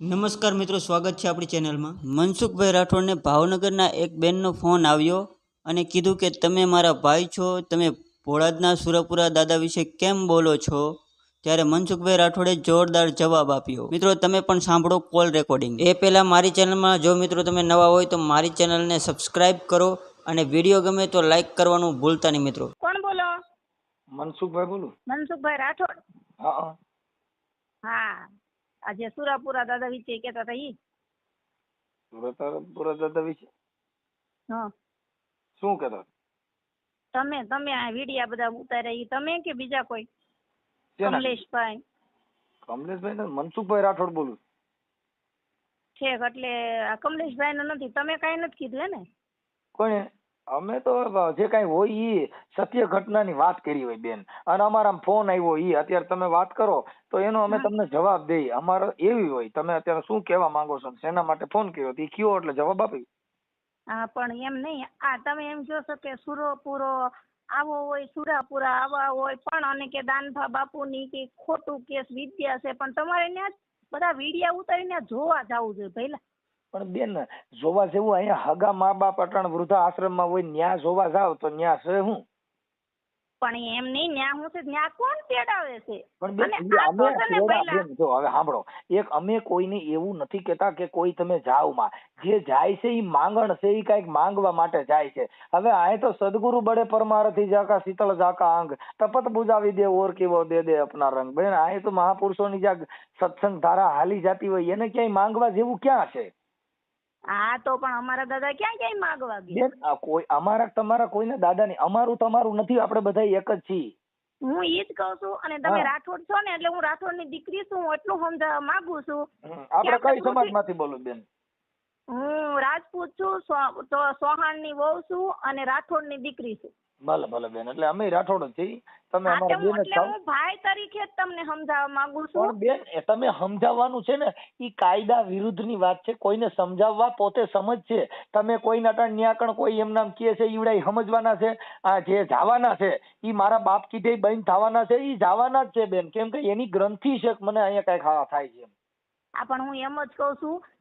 નમસ્કાર મિત્રો સ્વાગત છે આપણી ચેનલમાં. મનસુખભાઈ રાઠોડને ભાવનગરના એક બેનનો ફોન આવ્યો અને કીધું કે તમે મારા ભાઈ છો તમે ભોળાદના સુરપુરા દાદા વિશે કેમ બોલો છો? ત્યારે મનસુખભાઈ રાઠોડે જોરદાર જવાબ આપ્યો. મિત્રો તમે પણ સાંભળો કોલ રેકોર્ડિંગ. એ પહેલાં મારી ચેનલમાં જો મિત્રો તમે નવા હોય તો મારી ચેનલને સબસ્ક્રાઇબ કરો અને વીડિયો ગમે તો લાઈક કરવાનું ભૂલતા નહીં મિત્રો. કોણ બોલો? મનસુખભાઈ બોલું? મનસુખભાઈ રાઠોડ? હા હા. હા. આજે સુરાપુરા દાદા વિશે કેતા હતા ઈ? સુરત દાદા વિશે? હા. શું કેતા તમે તમે આ વિડિયા બધા ઉતાર્યા ઈ. તમે કે બીજા કોઈ? કમલેશભાઈ. કમલેશભાઈ ને મનસુખભાઈ રાઠોડ બોલું ઠેક એટલે આ કમલેશભાઈ નું નથી. તમે કઈ નથી કીધું હે ને? કોણે અમે તો જે કાંઈ હોય ઈ સત્ય ઘટનાની વાત કરી હોય બેન. અને અમારા ફોન આવ્યો ઈ અત્યારે તમે વાત કરો તો એનો અમે તમને જવાબ દઈએ અમારે એવી હોય તમે અત્યારે શું કહેવા માંગો છો? શેના માટે ફોન કર્યો? તો કયો એટલે જવાબ આપી હા પણ એમ નહીં. આ તમે એમ કહો કે કે સુરોપુરો આવો હોય સુરાપુરા આવા હોય પણ અને કે દાનભા બાપુની કે ખોટું કેસ વિદ્યા છે. પણ તમારે ત્યાં બધા વિડિયા ઉતારીને જોવા જવું જોઈએ પહેલા પણ બેન જોવા જેવું અહીંયા હગા મા બાપ અટણ વૃદ્ધા આશ્રમમાં હોય ન્યા જોવા જાવ તો ન્યા છે હું? પણ એમ નહીં ન્યા હું છે ન્યા કોણ તેડાવે છે? પણ અમે જો હવે સાંભળો. એક અમે કોઈને એવું નથી કહેતા કે કોઈ તમે જાવમાં. જે જાય છે એ માંગણ છે એ કંઈક માંગવા માટે જાય છે. હવે આ તો સદગુરુ બળે પરમારથી જાકા શીતળ જાકા અંગ તપત બુજાવી દે ઓર કેવો દે દે અપના રંગ. બેન આ તો મહાપુરુષોની જ્યાં સત્સંગ ધારા હાલી જાતી હોય એને ક્યાંય માંગવા જેવું ક્યાં છે? હા તો પણ અમારા દાદા ક્યાં ક્યાંય માગવા ગયા? બેન આ કોઈ અમારા તમારા કોઈને દાદા નહીં. અમારું તમારું નથી આપણે બધા એક જ છીએ. હું ઈ જ કહું છું અને તમે હા. રાઠોડ છો ને એટલે હું રાઠોડની દીકરી છું હું એટલું સમજાવવા માંગુ છું. હમ, આપણે ક્યાં કઈ સમાજમાંથી બોલો બેન? હું રાજપૂત છું સો- તો ની વહુ છું અને રાઠોડની દીકરી છું. ભલે ભલે બેન એટલે અમે રાઠોડ જ છીએ. તમે અમારા બેન જ થાવ. ભાઈ તરીકે જ તમને સમજાવવા માંગુ પણ બેન એ તમે સમજાવવાનું છે ને એ કાયદા વિરુદ્ધની વાત છે. કોઈને સમજાવવા પોતે સમજ છે તમે કોઈ નટણ ન્યાકણ કોઈ એમ નામ કહે છે ઈવડા સમજવાના છે. આ જે જાવાના છે ઈ મારા બાપ કીધે બહેન થવાના છે એ જાવાના જ છે બેન. કેમ કે એની ગ્રંથિ છે મને અહીંયા કઈ ખાવા થાય છે એમ. પણ હું એમ જ કહું છું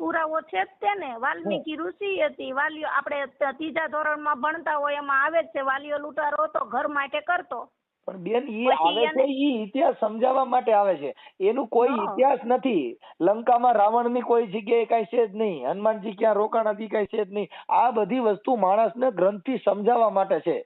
પુરાવો છે જ તે ને વાલ્મીકી ઋષિ હતી. વાલીઓ આપણે ત્રીજા ધોરણમાં ભણતા હોય એમાં આવે જ છે. વાલીઓ લૂંટારો હતો ઘર માટે કરતો. પણ બેન ઈ આવે છે ઈ ઇતિહાસ સમજાવવા માટે આવે છે. એનું કોઈ ઇતિહાસ નથી. લંકામાં રાવણની કોઈ જગ્યાએ કઈ છે જ નહીં. હનુમાનજી ક્યાં રોકાણા હતી કઈ છે જ નહીં. આ બધી વસ્તુ માણસને ગ્રંથથી સમજાવવા માટે છે.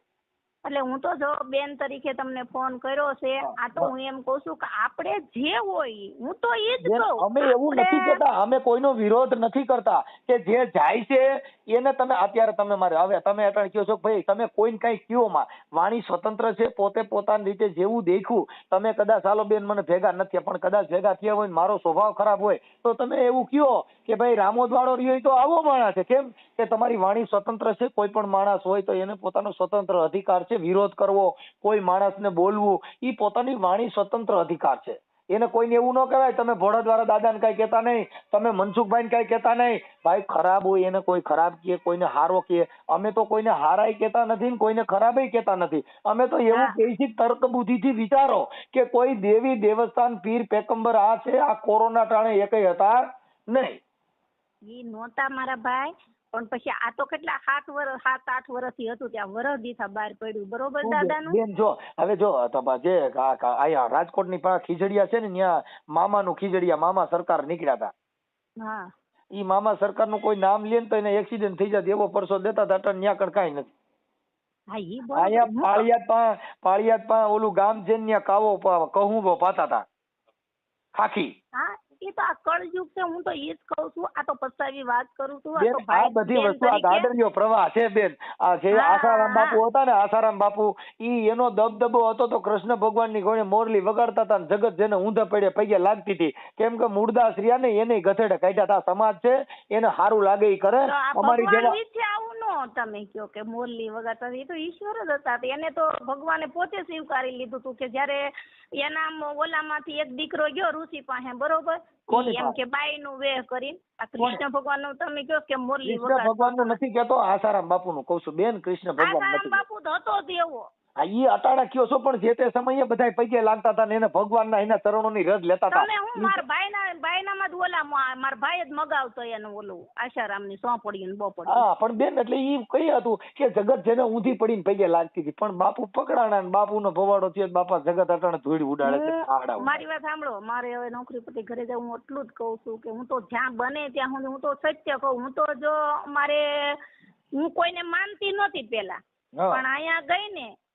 એટલે હું તો જો બેન તરીકે તમને ફોન કર્યો છે આ તો હું. એમ કહું છું કે આપણે જે હોય હું તો એ જ કહું. અમે એવું નથી કહેતા અમે કોઈનો વિરોધ નથી કરતા કે જે જાય છે એને તમે, અત્યારે તમે મારે, હવે તમે અટાણે કહો છો ભાઈ, તમે કોઈને કઈ કયો માં, વાણી સ્વતંત્ર છે, પોતે પોતાની રીતે જેવું દેખ્યું, તમે કદાચ ચાલો બેન, મને ભેગા નથી પણ કદાચ ભેગા થયા હોય મારો સ્વભાવ ખરાબ હોય, તો તમે એવું કયો કે ભાઈ, રામોદવાળો રહ્યો તો આવો માણસ છે. કેમ કે તમારી વાણી સ્વતંત્ર છે, કોઈ પણ માણસ હોય તો એને પોતાનો સ્વતંત્ર અધિકાર છે, વિરોધ કરવો, કોઈ માણસને બોલવું એ પોતાની વાણી સ્વતંત્ર અધિકાર છે. એને કોઈને એવું ન કહેવાય તમે ભોળા દ્વારા દાદાને કઈ કહેતા નહીં તમે મનસુખભાઈને કઈ કહેતા નહીં. ભાઈ ખરાબ હોય એને કોઈ ખરાબ કહે કોઈને હારો કહે અમે તો કોઈને હારાય કહેતા નથી ને કોઈને ખરાબય કહેતા નથી. અમે તો એવું. કહીએ છીએ તર્ક બુદ્ધિથી વિચારો કે કોઈ દેવી દેવસ્થાન પીર પેકંબર આ છે આ કોરોના ટાણે એકય હતા નહીં. એ નહોતા મારા ભાઈ. પણ પછી આ તો કેટલા સાત વર્ષ સાત આઠ વર્ષથી હતું ત્યાં વરસ દીથા બહાર પડ્યું. બરોબર દાદાનું? બેન જો હવે જો જે કા- રાજકોટની પાસે ખીજડીયા છે ને ત્યાં મામાનું ખીજડીયા મામા સરકાર નીકળ્યા હતા હા. ઈ મામા સરકારનું કોઈ નામ લે ને તો એને એક્સિડન્ટ થઈ જાય એવો પરસો દેતા હતા ન્યા કણ કાંઈ નથી. હા ઈ અહીંયા પાળિયાદ પા પાળિયાદ પા ઓલું ગામ છે ને ત્યાં કાવો કહું પાતા હતા ખાખી. હા એ તો આ કળયુગ છે હું તો એ જ કહું છું. આ તો પસ્તાવી વાત કરું છું. બેન આ બધી વસ્તુ આ દાદરીઓ પ્રવાહ છે બેન. આ જે આસારામ બાપુ હતા ને આસારામ બાપુ ઈ એનો દબદબો હતો તો કૃષ્ણ ભગવાનની ઘોડે મોરલી વગાડતા હતા ને જગત જેને ઊંધા પડે પગે લાગતી હતી. કેમ કે મૂળદાસ રહ્યા ને એને ગધેડે કાઢ્યા હતા. સમાજ છે એને સારું લાગે એ કરે. અમારી જેવા તમે કયો કે મોરલી વગાડતા એ તો ઈશ્વર જ હતા. એને તો ભગવાને પોતે સ્વીકારી લીધું હતું કે જયારે એના ઓલામાંથી એક દીકરો ગયો ઋષિ પાસે બરોબર? એમ કે બાઈ નું વેહ કરીને. આ કૃષ્ણ ભગવાનનું તમે કહો કે મોરલી કૃષ્ણ ભગવાનનું નથી કેતો આસારામ બાપુ નું કઉ છું. બેન કૃષ્ણ ભગવાન નથી બાપુ તો હતો જ એવો. હા ઈ અટાણા કયો છો? પણ જે તે સમયે બધા પગે લાગતા હતા ને એને ભગવાનના એના ચરણોની રજ લેતા હતા. તમે હું મારા ભાઈના ભાઈનામાં જ ઓલા માર ભાઈ જ મગાવતો એનું ઓલું આશારામની સોંપડી ને બોપડી. હા પણ બેન એટલે ઈ કઈ હતું કે જગત જેને ઊંધી પડીને પગે લાગતી હતી. પણ બાપુ પકડાણા ને બાપુનો ભવાડો થયો બાપા જગત અટાણે ધૂળ ઉડાડે છે. મારી વાત સાંભળો. મારે હવે નોકરી પરથી ઘરે જાવ હું એટલું જ કહું છું કે હું તો જ્યાં બને ત્યાં હું હું તો સત્ય કહું. હું તો જો મારે હું કોઈને માનતી નહોતી પેલા પણ અહીંયા ગઈ ને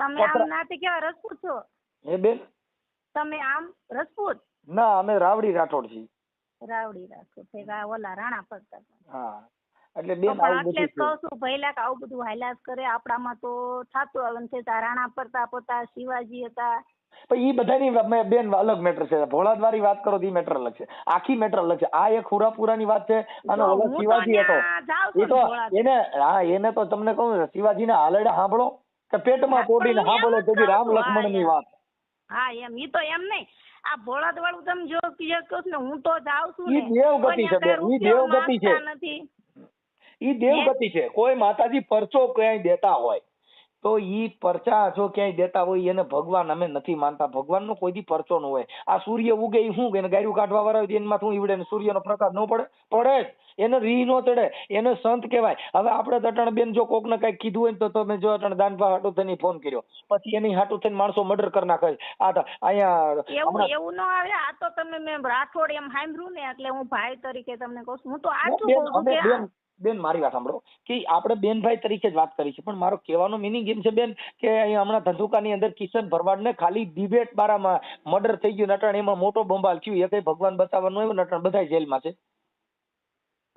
તમે આમ નાતે કેવા રજપૂત છો? એ બેન? તમે આમ રજપૂત ના અમે રાવડી રાઠોડ છીએ. રાવડી રાખો ભેગા ઓલા રાણા પડતા હા એટલે બેન આવું બધું એટલે કહું છું. ભૈલા કે આવું બધું હાલ્યા કરે આપણામાં તો થાતું આવે. છે રાણા પ્રતાપ હતા શિવાજી હતા. પણ એ બધાની બેન અલગ મેટર છે. ભોળાદવારી વાત કરો તો મેટર અલગ છે. આખી મેટર અલગ છે. આ એક હુરાપુરાની વાત છે અને ઓલો શિવાજી હતો. એ તો એને હા એને તો તમને કહું ને, શિવાજીના હાલરડા સાંભળો. કે પેટમાં હા, પોડીને પણ હું સાંભળો એમ જ તો રામ લક્ષ્મણ યાર. વાત. હા એમ. ઈ તો એમ નહીં. આ ભોળાદ વાળું તમે જો કહો ને હું તો જાઉં છું ઈ ને દેવગતિ છે બેન, ઈ દેવગતિ છે. ઈ દેવગતિ છે. કોઈ માતાજી પરચો ક્યાંય દેતા હોય. તો ઈ પરચા જો ક્યાંય દેતા હોય એને ભગવાન અમે નથી માનતા. ભગવાનનો કોઈ પરચો ન હોય. આ સૂર્ય ઉગે શું કે ગાયું કાઢવા વાળા હોય એમાં શું ઈવડે ને સૂર્યનો પ્રકાશ ન પડે? પડે જ. એને રી નો ચડે. એને સંત કહેવાય. હવે આપણે તટણ બેન જો કોકને કઈ કીધું હોય ને તો તમે જો અટણ દાનભા હાટુ થઈને ફોન કર્યો. પછી એની હાટુ થઈને માણસો મર્ડર કરી નાખે. આ અહીંયા એવું એવું ન આવે. આ તો તમે મેં રાઠોડ એમ સાંભળ્યું ને એટલે હું ભાઈ તરીકે તમને કહું છું. હું તો આ કહું છું કે બેન, મારી વાત સાંભળો. કે આપણે બેનભાઈ તરીકે જ વાત કરી છે, પણ મારો કહેવાનો મિનિંગ એમ છે બેન, કે અહીંયા હમણાં ધંધુકાની અંદર કિશન ભરવાડને ખાલી ડિબેટ બારામાં મર્ડર થઈ ગયું, નટણ, એમાં મોટો બંબાલ થયું, એ કંઈ ભગવાન બતાવવાનું આવ્યું નટણ બધા જેલમાં છે.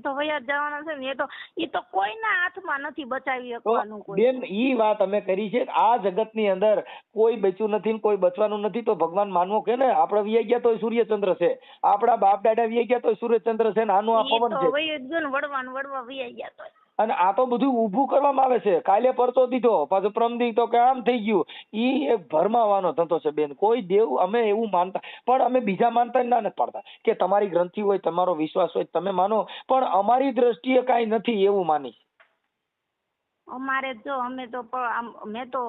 તો વયા જવાના છે ને એ તો એ તો કોઈના હાથમાં નથી બચાવી શકવાનું કોઈ. બેન ઈ વાત અમે કરી છે આ જગતની અંદર કોઈ બચ્યું નથી ને કોઈ બચવાનું નથી તો ભગવાન માનવો કે ને? આપણે વિયા ગયા તો સૂર્યચંદ્ર છે. આપણા બાપ દાદા વિયા ગયા તો સૂર્યચંદ્ર છે ને આનું આ પવન છે. વયા ગયું ને વડવા વળવા વયા ગયા તો અને આ તો બધું ઊભું કરવામાં આવે છે. કાલે પરચો દીધો પાછું પ્રમદી તો કે આમ થઈ ગયું. ઈ એક ભરમાવાનો ધંધો છે બેન. કોઈ દેવ અમે એવું માનતા પણ અમે બીજા માનતા ના નથી પાડતા કે તમારી ગ્રંથિ હોય તમારો વિશ્વાસ હોય તમે માનો. પણ અમારી દ્રષ્ટિએ કાંઈ નથી એવું માની. અમારે જો અમે તો આમ મેં તો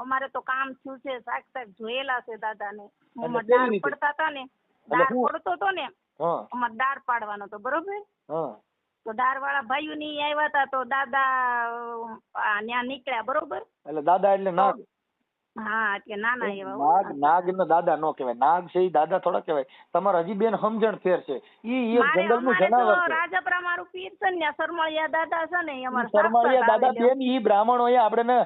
અમારે તો કામ થયું છે. શાક શાક જોયેલા છે દાદાને. એટલે દાળ પડતા હતા ને દાળ પડતો હતો ને અમારે દાળ પાડવાનો તો બરોબર? તો દાર વાળા ભાઈઓ ની આવ્યા હતા તો દાદા ન્યા નીકળ્યા, બરોબર? એટલે દાદા એટલે નાગ હા એટલે નાના એવા હો. નાગ નાગ ને દાદા નો કહેવાય. નાગ છે ઈ દાદા થોડા કહેવાય. તમારે હજી બેન સમજણ ફેર છે. ઈ ઈ એક મારે જંગલનું અમારે તો છે. રાજપરા મારું પીર છે ને ત્યાં સરમળિયા દાદા છે ને ઈ અમારે શરમાળિયા સાક્ષાત દાદા આવેલો. બેન ઈ બ્રાહ્મણોએ આપણે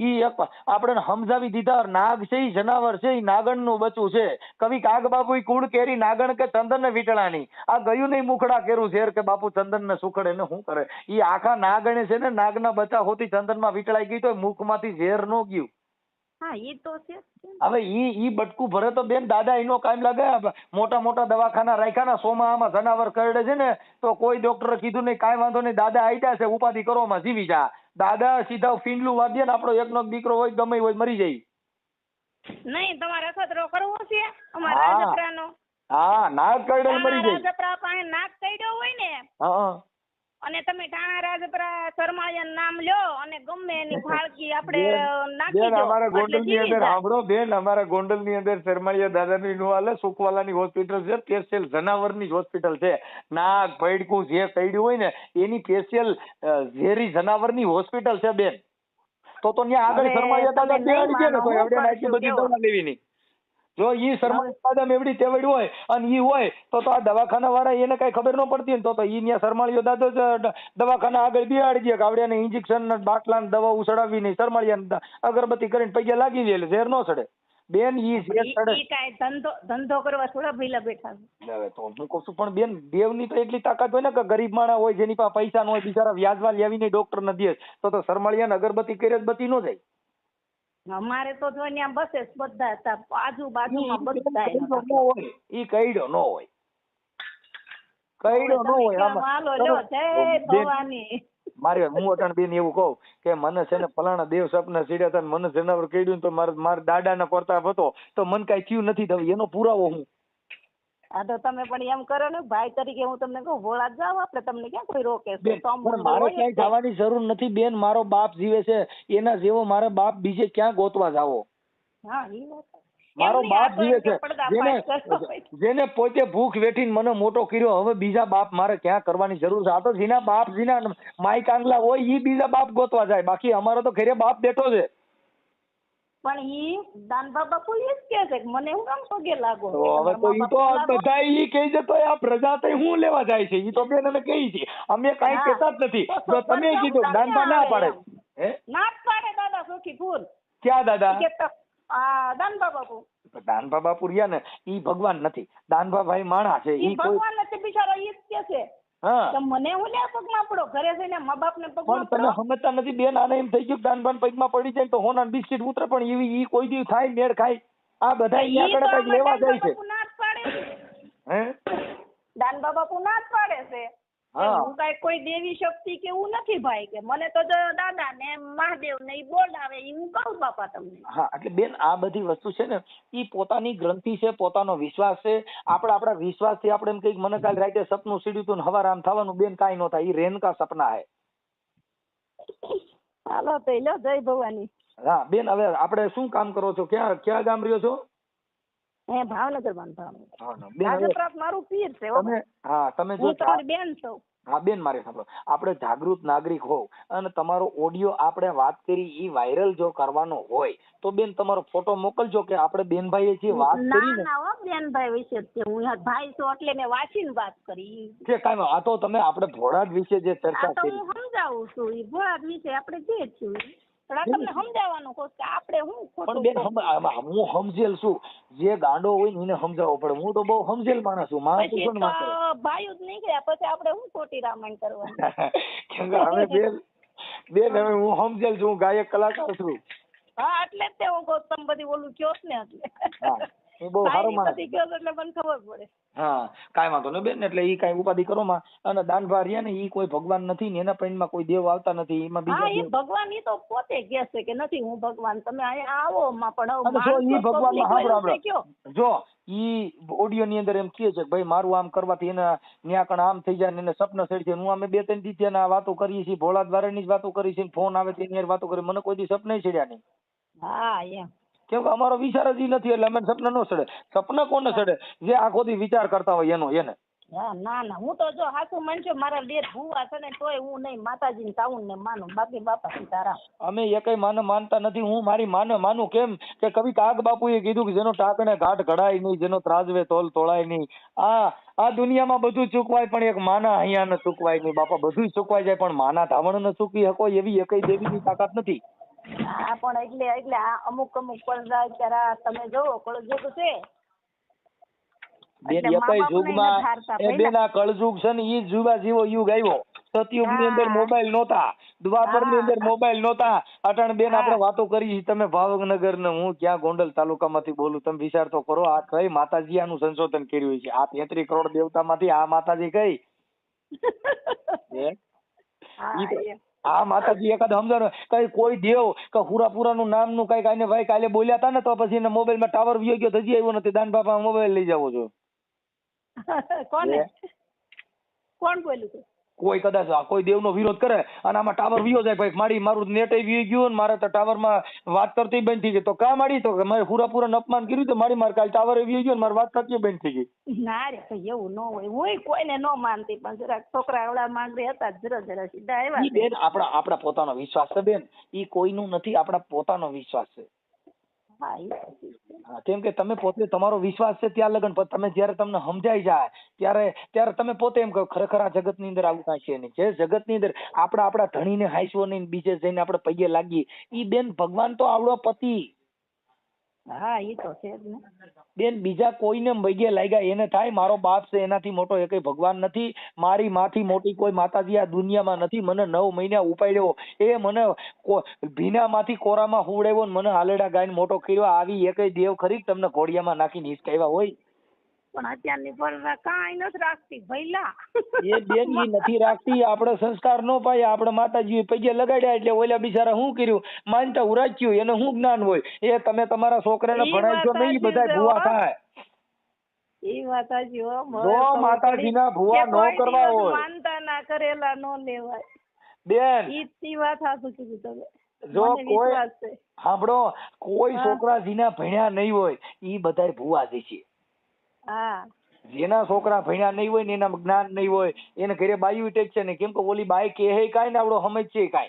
ઈ એક આપણે સમજાવી દીધા નાગ છે ઈ જનાવર છે ઈ નાગણનું બચ્ચું છે. કવિ કાગ બાપુ ઈ કુળ કેરી નાગણ કે ચંદન ને વીટળાની. આ ગયું નહીં મુખડા કેરું ઝેર કે બાપુ ચંદન ને સુખડે ને શું કરે? ઈ આખા નાગણે છે ને નાગના બચ્ચા હોતી ચંદનમાં વીટળાઈ ગઈ તો મુખમાંથી ઝેર નો ગયું. હા એ તો છે હવે ઈ ઈ બટકું ભરે તો બેન દાદા એનો કાયમ લાગે. મોટા મોટા દવાખાના રાખ્યા ને સોમાં આમાં જનાવર કરડે છે ને તો કોઈ ડોક્ટરે કીધું નહીં કાંઈ વાંધો નહીં દાદા આઈડા છે ઉપાધિ કરો માં જીવી જા. દાદા સીધા ફીંડલું વાદ્ય ને આપણો એકનો એક દીકરો હોય ગમે હોય મરી જાય. નહીં તમારે અખતરો કરવો છે? અમારા. રાજપરાનો. હા નાક કરડે મરી જાય. રાજપરા પાસે નાક કરડ્યો હોય ને હા. અને તમે ટાણા રાજપરા શર્માળિયા નામ લ્યો અને ગમે એની ફાળકી આપણે નાખી બેન દો. અમારા ગોંડલની અંદર. સાંભળો બેન અમારા ગોંડલની અંદર સરમાળિયા દાદા ની નું હાલે સુખવાલાની હોસ્પિટલ છે સ્પેશિયલ જનાવરની હોસ્પિટલ છે. નાક ભડકું જે કઈડ્યું હોય ને એની સ્પેશિયલ ઝેરી જનાવરની હોસ્પિટલ છે બેન. તો તો ત્યાં આગળ હવે દાદા ને તો એવડે આટલી બધી દવા લેવી નહીં. જો ઈ શર્મા દાદા એવડી તેવડ હોય અને ઈ હોય તો તો આ દવાખાના વાળા એને કઈ ખબર ન પડતી ને તો તો ઈ ન્યા શર્માળિયો દાદો દવાખાના આગળ બિહાડી દે કે આવડે ઇન્જેક્શન ને બાટલા ને દવા ઉસડાવી નહીં શર્માળિયા અગરબત્તી કરીને પૈયા લાગી દે એટલે ઝેર ન સડે. બેન ઈ ઝેર સડે. ધંધો ધંધો કરવા થોડા ભીલા બેઠા હવે તો હું કહું છું પણ બેન દેવની તો એટલી તાકાત હોય ને કે ગરીબ માણસ હોય જેની પાસે પૈસા ન હોય બિચારા વ્યાજવા લાવીને ડોક્ટર ન દે તો તો શર્માળિયા અગરબત્તી કરે જ બત્તી ન જાય. અમારે તો જો ત્યાં બસે બધા હતા આજુબાજુમાં બધા ઈ કઈડો નો હોય. કઈડો નો હોય આમાં. મારે હું અટણ બેન એવું કહું કે મને છે ને ફલાણા દેવ સપના સીડ્યા હતા મને જનાવર ને તો મારા મારા દાદાના પ્રતાપ હતો તો મને કાંઈ થયું નથી થયું એનો પુરાવો હું. હા તો તમે પણ એમ કરો ને ભાઈ તરીકે હું તમને કહું ભોળા જાવ આપણે તમને ક્યાં કોઈ રોકે? છે બેન તો પણ મારે ક્યાંય જવાની જરૂર નથી બેન મારો બાપ જીવે છે એના જેવો મારે બાપ બીજે ક્યાં ગોતવા જાવો? હા ઈ વાત મારો બાપ તો જીવે છે. જેને હોય. જેને પોતે ભૂખ વેઠીને મને મોટો કર્યો હવે બીજા બાપ મારે ક્યાં કરવાની જરૂર છે? આ તો જેના બાપ જેના માઈ કાંગલા હોય ઈ બીજા બાપ ગોતવા જાય. બાકી અમારો તો ઘરે બાપ બેઠો છે. પણ ઈ દાન બાબા ઈ કે છે કે મને હું કામ પગે લાગો. તો હવે તો ઈ તો બધા ઈ કહે છે તો આ પ્રજા તો હું લેવા જાય છે? ઈ તો બેન અમે કહી છે અમે કાઈ કહેતા જ નથી. તો તમે કીધું દાન બા ના પાડે. હે? ના પાડે દાદા સુખી ફૂલ ક્યાં દાદા? કે તો આ બાબા બાપુ દાન બાબા રહ્યા ને ઈ ભગવાન નથી. દાન બાબા ભાઈ માણા છે. ઈ ઈ ભગવાન નથી બિચારો ઈ જ કે છે. હા. કે મને હું લે પગમાં પડો? ઘરે જઈને મા બાપ ને પણ પગમાં તમે સમજતા નથી બેન આને એમ થઈ ગયું કે દાનભાન પગમાં પડી જાય તો હોના બિસ્કિટ ઉતરે પણ એવી ઈ કોઈ દી થાય મેળ ખાય. આ બધા અહીંયા તો કણે લેવા જાય છે. હે? દાનબા બાપુ ના જ પાડે છે. હા. હું કઈ કોઈ દેવી શક્તિ કે એવું નથી ભાઈ કે મને તો દાદા ને મહાદેવ ને ઈ બોલાવે ઈ હું કહું બાપા તમને. હા એટલે બેન આ બધી વસ્તુ છે ને ઈ પોતાની ગ્રંથિ છે પોતાનો વિશ્વાસ છે. આપણે આપણા વિશ્વાસથી આપણે એમ કઈ મને કાલ રાતે સપનું સીડ્યું તું હવાર આમ થવાનું બેન કઈ ન થાય ઈ રેનકા સપના હે હાલો તો લો જય ભવાની. હા બેન હવે આપણે શું કામ કરો છો? ક્યાં ક્યાં ગામ રહ્યો છો? હે ભાવનગરમાં ભાવનગર. હા બેન મારું પીર છે તમે હા તમે જો તમારી બેન છું. હા બેન મારે સાંભળો. આપણે જાગૃત નાગરિક હોવ અને તમારો ઓડિયો આપણે વાત કરી ઈ વાયરલ જો કરવાનો હોય તો બેન તમારો ફોટો મોકલજો કે આપણે બેનભાઈએ જે વાત કરી ને ના હો બેનભાઈ વિશે તે હું ભાઈ છું એટલે મેં વાંચીને વાત કરી. કે કાઈ આ તો તમે આપણે ભોળાજ વિશે જે ચર્ચા કરી. હું સમજાવું છું. ઈ ભોળાદ વિશે આપણે જે છું. પણ આ તમને સમજાવવાનું કહું કે આપણે હું પણ બેન હું સમજેલ છું. જે ગાંડો હોય ને એને સમજાવવો પડે હું તો બહુ સમજેલ માણસ છું. માણસ પછી છું તો જ નીકળ્યા પછી આપણે હું ખોટી રામાયણ કરવાની? કેમ કે હવે બેન બેન હવે હું સમજેલ છું હું ગાયક કલાકાર છું. હા એટલે જ તે હું ગૌતમ તમે બધી ઓલું કયો ને એટલે. હા બહુ સારો માણસ બધી એટલે મને ખબર પડે. હા કાંઈ વાંધો નહીં બેન એટલે ઈ કાંઈ ઉપાધિ કરો માં અને દાનભા રહ્યા ને ઈ કોઈ ભગવાન નથી ને એના પૈણમાં કોઈ દેવ આવતા નથી એમાં હા એ ભગવાન ઈ તો પોતે કહે છે કે નથી હું ભગવાન તમે અહીંયા આવો માં પણ જો ઈ જો ઓડિયો ની અંદર એમ કહે છે કે ભાઈ મારું આમ કરવાથી એને ન્યાકણ આમ થઈ જાય ને એને સપના સડી જાય. હું અમે બે ત્રણ દી થયા વાતો કરીએ છીએ ભોળા દ્વારાની જ વાતો કરી છે ફોન આવે તેની વાતો કરી મને કોઈ દી સપના ચડ્યા નહીં. હા એમ. કેમ કે અમારો વિચાર જ નથી એટલે અમે સપના નો સડે. સપના કોને સડે? જે આખો દી વિચાર કરતા હોય એનો એને. ના ના હું તો જો હાચું માનજો મારા બે ભૂવા છે ને તોય હું નહીં માતાજીને તાઉન ને માનું બાકી બાપા સીતારામ. અમે એકય માને માનતા નથી હું મારી માને માનું કેમ કે કવિ કાગ બાપુએ કીધું કે જેનો ટાકણે ઘાટ ઘડાય નહીં જેનો ત્રાજવે તોલ તોળાય નહીં. આ આ દુનિયામાં બધું ચૂકવાય પણ એક માના અહીંયા ન ચૂકવાય નહીં. બાપા બધું ચૂકવાય જાય પણ માના ધાવણ ને ચૂકી શકો એવી એકય દેવીની તાકાત નથી. હા પણ એટલે એટલે આ અમુક અમુક પડદા અત્યારે આ તમે જોવો કળજુગ છે. બેન એકય યુગમાં એ બેન આ કળજુગ છે ને ઈ જુગા જેવો યુગ આવ્યો. સતયુગની અંદર મોબાઈલ નહોતા દ્વાપરની અંદર મોબાઈલ નહોતા. અટણ બેન આપણે વાતો કરી છે. તમે ભાવનગર ને હું ક્યાં ગોંડલ તાલુકામાંથી બોલું તમે વિચાર તો કરો આ કઈ માતાજી આનું સંશોધન કર્યું છે? આ તેત્રી કરોડ દેવતામાંથી આ માતાજી કઈ. આ માતાજી એકાદ સમજાણો કઈ કોઈ દેવ કે હુરાપુરા નું નામનું કઈ આને ભાઈ કાલે બોલ્યા હતા ને તો પછી એને મોબાઈલમાં ટાવર વિયો ગયો હજી આવ્યો નથી. દાન બાપા મોબાઈલ લઈ જાવો છો. કોને? કોણ બોલ્યું કોઈ કદાચ કોઈ દેવનો વિરોધ કરે અને આમાં ટાવર વિયો જાય ભાઈ મારી મારું નેટ વી ગયું મારે તો ટાવરમાં વાત કરતી બંધ થઈ ગઈ. તો કા મારી? તો મારે હુરાપુરાનું અપમાન કર્યું તો મારી માર કાલ ટાવર વી ગયો ને મારી વાત કરતી બંધ થઈ ગઈ. ના રે ભાઈ એવું ન હોય. હું કોઈને ન માનતી પણ જરાક છોકરા આવડા માંગરે હતા જરા જરા સીધા આવ્યા બેન આપણા આપણા પોતાનો વિશ્વાસ છે બેન. ઈ કોઈનું નથી આપણા પોતાનો વિશ્વાસ છે. કેમ કે તમે પોતે, તમારો વિશ્વાસ છે ત્યાં લગન, પણ તમે જ્યારે તમને સમજાઈ જાય, ત્યારે ત્યારે તમે પોતે એમ કહો, ખરેખર આ જગતની અંદર આવું કાંઈ છે નહીં. જે જગતની અંદર આપણે, આપણા ધણીને હાંસવો નહીં, બીજે જઈને આપણે પગે લાગીએ એ બેન ભગવાન તો આવડો પતિ. હા, એ તો છે જ ને. બેન, બીજા કોઈને પગે લાગ્યા એને થાય, મારો બાપ છે એનાથી મોટો એકેય ભગવાન નથી, મારી માથી મોટી કોઈ માતાજી આ દુનિયામાં નથી, મને નવ મહિના ઉપાડ્યો, એ મને ભીનામાંથી કોરામાં હુવડાવ્યો ને મને હાલેડા ગાઈને મોટો કર્યો, આવી એકેય દેવ ખરી તમને ઘોડિયામાં નાખીને હિસકાવ્યા હોય? પણ અત્યારની પર કાંઈ નથી રાખતી ભૈલા એ બેન ઈ નથી રાખતી. આપણો સંસ્કાર નો પાય આપણે માતાજી પગે લગાડ્યા એટલે ઓલા બિચારા શું કર્યું? માનતા ઉરાચ્યું એને શું જ્ઞાન હોય? એ તમે તમારા છોકરાને ભણાવજો નહીં બધા ભૂવા થાય. એ વાત હો જો ખબર માતાજીના ભૂવા નો કોઈ કરવા હોય. માનતા ના કરેલા નો લેવાય. બેન. ઈ ઈ વાત હાચું કીધું તમે. જો કોઈ સાંભળો કોઈ છોકરા જેના ભણ્યા નહીં હોય ઈ બધાય ભૂવા દે છે. હા. જેના છોકરા ભણ્યા નહીં હોય ને એના જ્ઞાન નહીં હોય એને ઘરે બાયું ટેક છે ને. કેમ કે ઓલી બાઈ કે હે કાંઈ ને આપડો સમજ છે કાંઈ.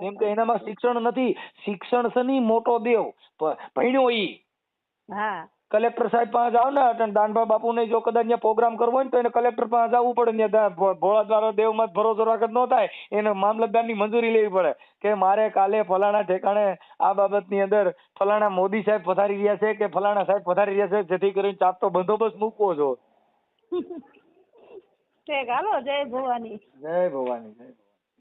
કેમ કે એનામાં શિક્ષણ નથી. શિક્ષણ છે નહીં મોટો દેવ. ભણ્યો ઈ. હા. કલેક્ટર સાહેબ પાસે જાવ ને અટણ દાનભા બાપુને જો કદાચ ત્યાં પ્રોગ્રામ કરવો હોય ને તો એને કલેક્ટર પાસે જવું પડે ત્યાં ભોળા દ્વારા દેવમાં ભરોસો રાખત ન થાય. એને મામલતદારની મંજૂરી લેવી પડે કે મારે કાલે ફલાણા ઠેકાણે આ બાબતની અંદર ફલાણા મોદી સાહેબ પધારી રહ્યા છે કે ફલાણા સાહેબ પધારી રહ્યા છે જેથી કરીને ચાપતો બંદોબસ્ત મૂકવો છો જય ભવાની. જય ભવાની જય ભવાની.